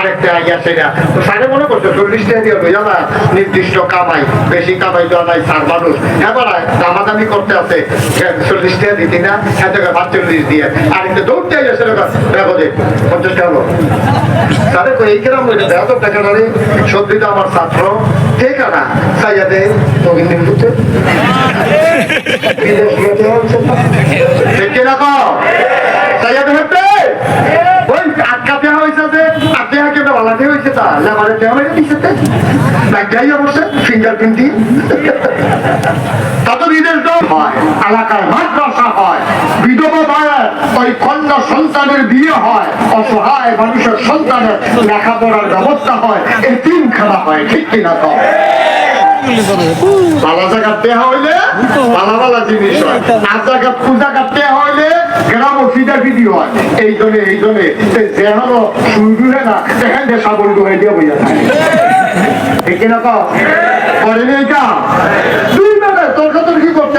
আরেকটা তো চল্লিশ টাকা দিয়ে নির্দিষ্ট কামাই বেশি কামাই দেওয়া নাই সার মানুষ এবার দামাদামি করতে আছে। চল্লিশ টাকা দিতি না এত পাঁচচল্লিশ দিয়ে। আর একটা দৌড়তে গেছে দেখো যে পঞ্চাশ টাকা হলো তাহলে তো এই টাকা ধরে সত্যি তো আমার ছাত্র ঠিক না সাইয়া দে নবীন দিন করতে বিদেশ গেছে ঠিক কিনা কো সাইয়া দে হতে ওই আটকা দেওয়া হয়েছে হয়েছে তা? লেবারে দেওয়া হয়েছে দিচ্ছে ব্যাগটাই অবশ্যই। ফিঙ্গারপ্রিন্ট দিয়ে তত বিদেশ দল হয়। এলাকায় মাদ্রাসা হয় বিধবা মায়ের ওই কন্যা সন্তানের বিয়ে হয়, অসহায় মানুষের সন্তানের লেখাপড়ার ব্যবস্থা হয় এই তিন খেলা হয়, ঠিক কিনা তো বালা জায়গা এই না কা দুই বেলা তর্কাতর্কি করতে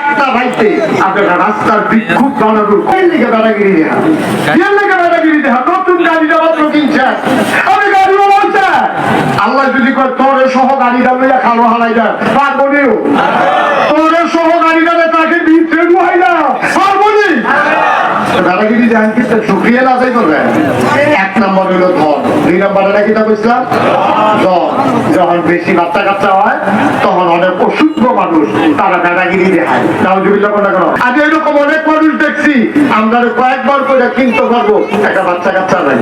গাড়ি আল্লাহ যদি কয় সহ গাড়িটা লইয়া খালো হালাই দেয় পারব নিও তোরে সহ তাকে দেন কিন্তু সুক্রিয়া লাগাই করবেন এক নম্বর হলো ধন। দুই নম্বরে বেশি বাচ্চা কাচ্চা হয় তখন অনেক অসুস্থ মানুষ, তারা দাদাগিরি দেখায়। করো আজ এরকম অনেক মানুষ দেখছি, আমরা কয়েকবার করে কিনতে পারব, একটা বাচ্চা কাচ্চা নাই।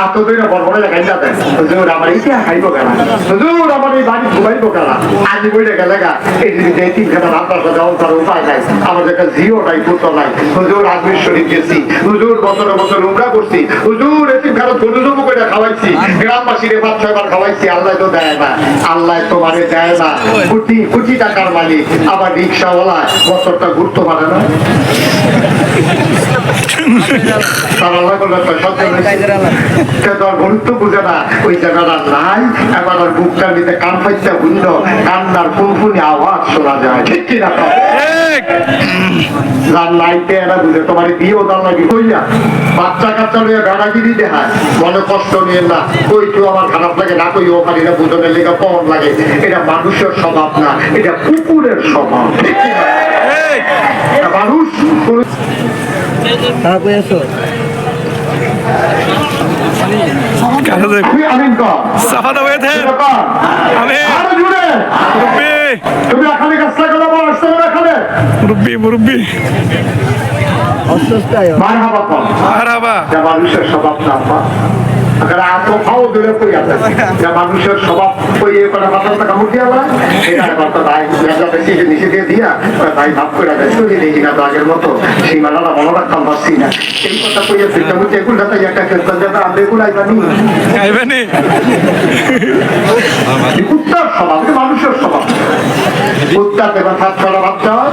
আর তো দুইটা বড় বড় দেখাই যাবে হুজুর, আমার এই খাইব কেনা হুজুর, আমার এই বাড়ি ঘুমাইব কেনা আজ বইটা গেলে গা, এই যদি এই তিনখানা রান্নার সাথে অবস্থার উপায় নাই। আমাদের কাছে জিও নাই, পুত্র নাই। হুজুর আজমির শরীফ গেছি। হুজুর, বছরে বছর উমরা করছি। হুজুর এটি খানা ছোট ছোট করে খাওয়াইছি। গ্রামবাসী রে পাঁচ ছয়বার খাওয়াইছি, আল্লাহ তো দেয় না। আল্লাহ তোমারে দেয় না। কোটি টাকার মালিক আবার রিক্সাওয়ালা বছরটা ঘুরতে পারে না। বাচ্চা কাচ্চা নিয়ে গাড়াগিরি দেখায় মনে কষ্ট নিয়ে না কই তো আমার খারাপ লাগে না কই ও বুঝনের লেগে পর লাগে এটা মানুষের স্বভাব না এটা কুকুরের স্বভাব মানুষ কোনো- তুই আমিন কর সাফা দাও এতে এটা কর। আমিন। আরও জুড়ে মুরব্বি। তুমি এখানে কাজটা করো আমার আসতে হবে এখানে। মুরব্বি মুরব্বি। মারহাবা কর মারাবা যা মানুষের স্বভাব না আপা দূরে আছে মানুষের স্বভাব কই করে মাথার টাকা মুঠি আবার এটা এবার ভাই লেজা বেশি নিচে দিয়ে দিয়া ভাই ভাব করে দেয়। চলে দেখি না তো আগের মতো সেই মালাটা মনে রাখতাম পারছি না। এই কথা কইয়া ফিরতে একটা আমি এগুলো আইবানি স্বভাব মানুষের স্বভাব পাঁচ ছটা বাচ্চা হয়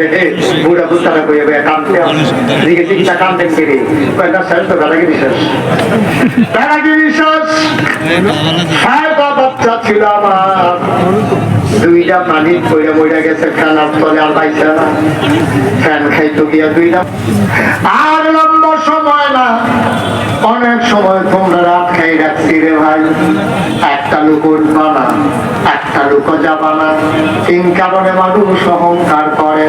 দেখে বুড়া কুত্তারা কয়ে বে কানতে দিকে চিকিৎসা কানতেন কেড়ে কয়েকটা শেষ তো বেড়াগিরি শেষ বেড়াগিরি শেষ হ্যাঁ বাচ্চা ছিল আমার। দুইটা পানি পইরা মইরা গেছে ফ্যানার তলে আর ফ্যান খাইতো গিয়া দুইটা আর লম্বা সময় না। অনেক সময় তোমরা রাত খাই রাখছি রে ভাই। একটা লোক উঠবা একটা লুকো তিন কারণে মানুষ অহংকার করে।